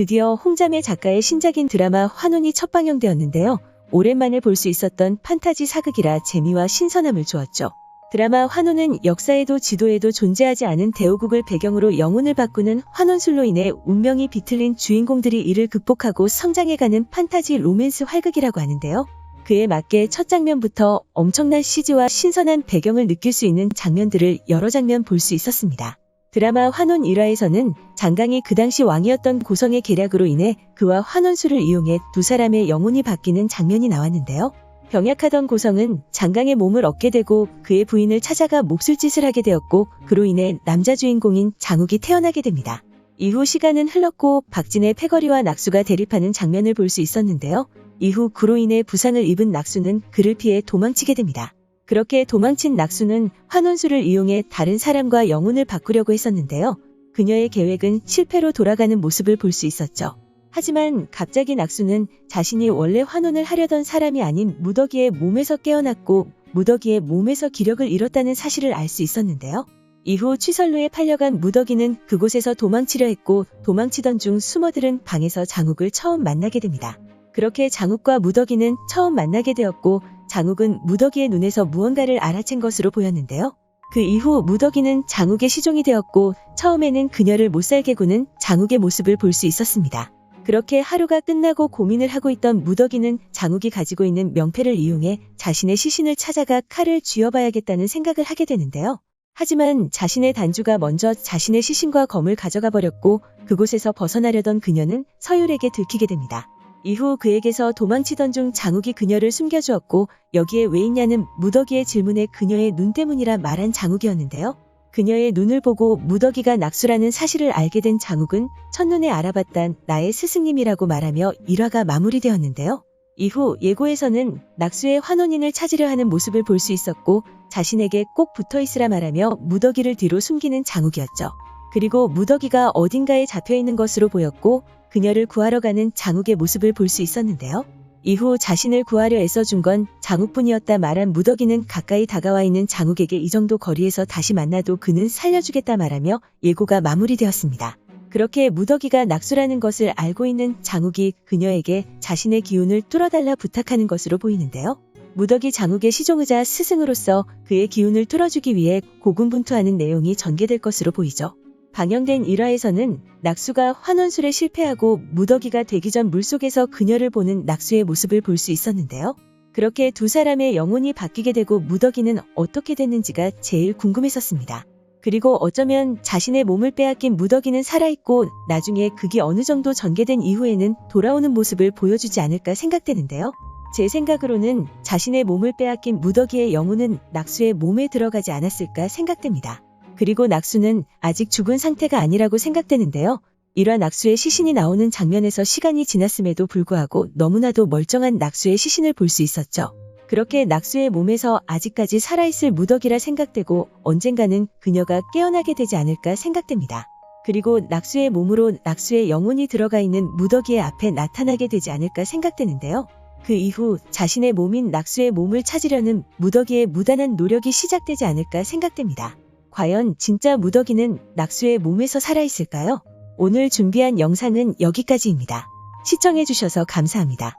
드디어 홍자매 작가의 신작인 드라마 환혼이 첫 방영되었는데요. 오랜만에 볼 수 있었던 판타지 사극이라 재미와 신선함을 주었죠. 드라마 환혼은 역사에도 지도에도 존재하지 않은 대오국을 배경으로 영혼을 바꾸는 환혼술로 인해 운명이 비틀린 주인공들이 이를 극복하고 성장해가는 판타지 로맨스 활극이라고 하는데요. 그에 맞게 첫 장면부터 엄청난 CG와 신선한 배경을 느낄 수 있는 장면들을 여러 장면 볼 수 있었습니다. 드라마 환혼 1화에서는 장강이 그 당시 왕이었던 고성의 계략으로 인해 그와 환혼술을 이용해 두 사람의 영혼이 바뀌는 장면이 나왔는데요. 병약하던 고성은 장강의 몸을 얻게 되고 그의 부인을 찾아가 몹쓸 짓을 하게 되었고 그로 인해 남자 주인공인 장욱이 태어나게 됩니다. 이후 시간은 흘렀고 박진의 패거리와 낙수가 대립하는 장면을 볼 수 있었는데요. 이후 그로 인해 부상을 입은 낙수는 그를 피해 도망치게 됩니다. 그렇게 도망친 낙수는 환혼술을 이용해 다른 사람과 영혼을 바꾸려고 했었는데요. 그녀의 계획은 실패로 돌아가는 모습을 볼 수 있었죠. 하지만 갑자기 낙수는 자신이 원래 환혼을 하려던 사람이 아닌 무더기의 몸에서 깨어났고 무더기의 몸에서 기력을 잃었다는 사실을 알 수 있었는데요. 이후 취설로에 팔려간 무더기는 그곳에서 도망치려 했고 도망치던 중 숨어들은 방에서 장욱을 처음 만나게 됩니다. 그렇게 장욱과 무더기는 처음 만나게 되었고 장욱은 무더기의 눈에서 무언가를 알아챈 것으로 보였는데요. 그 이후 무더기는 장욱의 시종이 되었고 처음에는 그녀를 못살게 구는 장욱의 모습을 볼 수 있었습니다. 그렇게 하루가 끝나고 고민을 하고 있던 무더기는 장욱이 가지고 있는 명패를 이용해 자신의 시신을 찾아가 칼을 쥐어봐야겠다는 생각을 하게 되는데요. 하지만 자신의 단주가 먼저 자신의 시신과 검을 가져가 버렸고 그곳에서 벗어나려던 그녀는 서율에게 들키게 됩니다. 이후 그에게서 도망치던 중 장욱이 그녀를 숨겨주었고 여기에 왜 있냐는 무더기의 질문에 그녀의 눈 때문이라 말한 장욱이었는데요. 그녀의 눈을 보고 무더기가 낙수라는 사실을 알게 된 장욱은 첫눈에 알아봤단 나의 스승님이라고 말하며 일화가 마무리되었는데요. 이후 예고에서는 낙수의 환혼인을 찾으려 하는 모습을 볼 수 있었고 자신에게 꼭 붙어 있으라 말하며 무더기를 뒤로 숨기는 장욱이었죠. 그리고 무더기가 어딘가에 잡혀 있는 것으로 보였고 그녀를 구하러 가는 장욱의 모습을 볼 수 있었는데요. 이후 자신을 구하려 애써준 건 장욱뿐이었다 말한 무더기는 가까이 다가와 있는 장욱에게 이 정도 거리에서 다시 만나도 그는 살려주겠다 말하며 예고가 마무리되었습니다. 그렇게 무더기가 낙수라는 것을 알고 있는 장욱이 그녀에게 자신의 기운을 뚫어달라 부탁하는 것으로 보이는데요. 무더기 장욱의 시종의자 스승으로서 그의 기운을 뚫어주기 위해 고군분투하는 내용이 전개될 것으로 보이죠. 방영된 1화에서는 낙수가 환원술에 실패하고 무더기가 되기 전 물속에서 그녀를 보는 낙수의 모습을 볼 수 있었는데요. 그렇게 두 사람의 영혼이 바뀌게 되고 무더기는 어떻게 됐는지가 제일 궁금했었습니다. 그리고 어쩌면 자신의 몸을 빼앗긴 무더기는 살아있고 나중에 극이 어느 정도 전개된 이후에는 돌아오는 모습을 보여주지 않을까 생각되는데요. 제 생각으로는 자신의 몸을 빼앗긴 무더기의 영혼은 낙수의 몸에 들어가지 않았을까 생각됩니다. 그리고 낙수는 아직 죽은 상태가 아니라고 생각되는데요. 일화 낙수의 시신이 나오는 장면에서 시간이 지났음에도 불구하고 너무나도 멀쩡한 낙수의 시신을 볼 수 있었죠. 그렇게 낙수의 몸에서 아직까지 살아있을 무더기라 생각되고 언젠가는 그녀가 깨어나게 되지 않을까 생각됩니다. 그리고 낙수의 몸으로 낙수의 영혼이 들어가 있는 무더기의 앞에 나타나게 되지 않을까 생각되는데요. 그 이후 자신의 몸인 낙수의 몸을 찾으려는 무더기의 무단한 노력이 시작되지 않을까 생각됩니다. 과연 진짜 무더기는 낙수의 몸에서 살아있을까요? 오늘 준비한 영상은 여기까지입니다. 시청해주셔서 감사합니다.